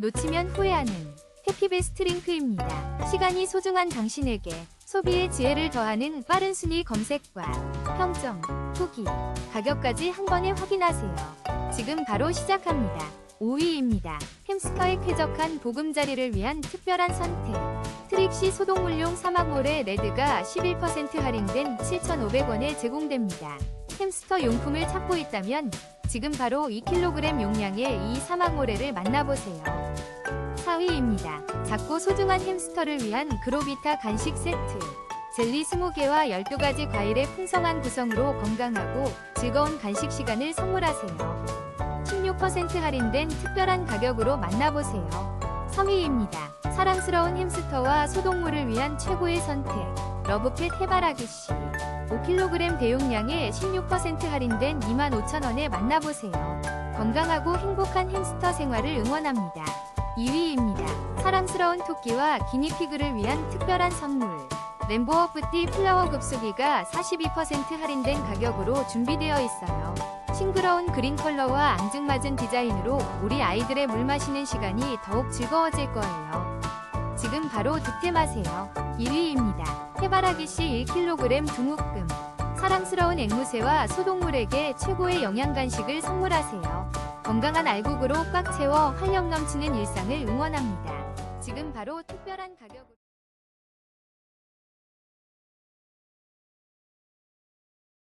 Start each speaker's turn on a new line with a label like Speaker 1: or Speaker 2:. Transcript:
Speaker 1: 놓치면 후회하는 해피베스트 링크입니다. 시간이 소중한 당신에게 소비의 지혜를 더하는 빠른 순위 검색과 평점, 후기, 가격까지 한 번에 확인하세요. 지금 바로 시작합니다. 5위입니다. 햄스터의 쾌적한 보금자리를 위한 특별한 선택. 트릭시 소독물용 사막모래 레드가 11% 할인된 7,500원에 제공됩니다. 햄스터 용품을 찾고 있다면 지금 바로 2kg 용량의 이 사막모래를 만나보세요. 4위입니다. 작고 소중한 햄스터를 위한 그로비타 간식 세트. 젤리 20개와 12가지 과일의 풍성한 구성으로 건강하고 즐거운 간식 시간을 선물하세요. 16% 할인된 특별한 가격으로 만나보세요. 3위입니다. 사랑스러운 햄스터와 소독물을 위한 최고의 선택. 러브펫 해바라기씨. 5kg 대용량에 16% 할인된 25,000원에 만나보세요. 건강하고 행복한 햄스터 생활을 응원합니다. 2위입니다. 사랑스러운 토끼와 기니피그를 위한 특별한 선물. 램보어 뿌띠 플라워 급수기가 42% 할인된 가격으로 준비되어 있어요. 싱그러운 그린 컬러와 앙증맞은 디자인으로 우리 아이들의 물 마시는 시간이 더욱 즐거워질 거예요. 지금 바로 득템하세요. 1위입니다. 해바라기씨 1kg 두묶음. 사랑스러운 앵무새와 소독물에게 최고의 영양 간식을 선물하세요. 건강한 알국으로 꽉 채워 활력 넘치는 일상을 응원합니다. 지금 바로 특별한 가격으로